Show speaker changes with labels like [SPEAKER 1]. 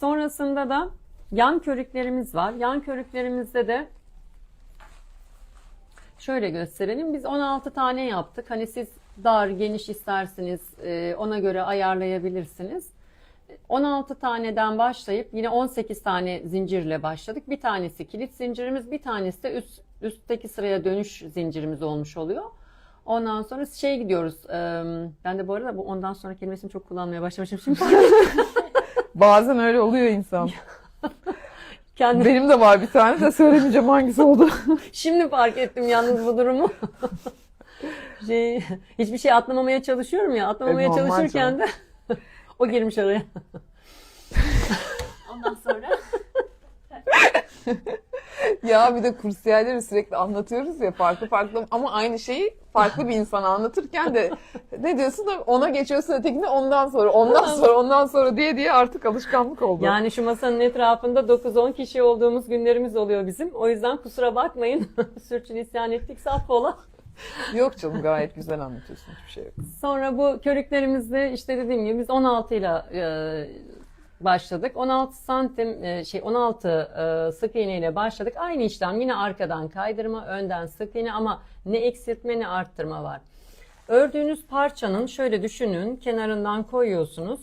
[SPEAKER 1] Sonrasında da yan körüklerimiz var. Yan körüklerimizde de şöyle gösterelim. Biz 16 tane yaptık. Hani siz dar, geniş isterseniz e, ona göre ayarlayabilirsiniz. 16 taneden başlayıp yine 18 tane zincirle başladık. Bir tanesi kilit zincirimiz, bir tanesi de üst, üstteki sıraya dönüş zincirimiz olmuş oluyor. Ondan sonra şey gidiyoruz. Ben de bu arada bu ondan sonra kelimesini çok kullanmaya başlamışım şimdi.
[SPEAKER 2] Bazen öyle oluyor insan.
[SPEAKER 1] Kendim
[SPEAKER 2] Benim de var bir tane de söylemeyeceğim hangisi oldu.
[SPEAKER 1] Şimdi fark ettim yalnız bu durumu. şey, hiçbir şey atlamamaya çalışıyorum ya. Atlamamaya
[SPEAKER 2] E,
[SPEAKER 1] çalışırken de o girmiş araya.
[SPEAKER 3] Ondan sonra
[SPEAKER 2] ya bir de kursiyerleri sürekli anlatıyoruz ya farklı farklı ama aynı şeyi farklı bir insana anlatırken de ne diyorsun da ona geçiyorsun ötekine ondan sonra ondan sonra ondan sonra diye diye artık alışkanlık oldu.
[SPEAKER 1] Yani şu masanın etrafında 9-10 kişi olduğumuz günlerimiz oluyor bizim. O yüzden kusura bakmayın. Sürçülisan ettik affola.
[SPEAKER 2] Yok canım gayet güzel anlatıyorsun hiçbir şey yok.
[SPEAKER 1] Sonra bu körüklerimizde işte dediğim gibi biz 16 ile e, başladık. 16 santim e, şey 16 e, sık iğne ile başladık. Aynı işlem yine arkadan kaydırma, önden sık iğne ama ne eksiltme ne arttırma var. Ördüğünüz parçanın şöyle düşünün kenarından koyuyorsunuz.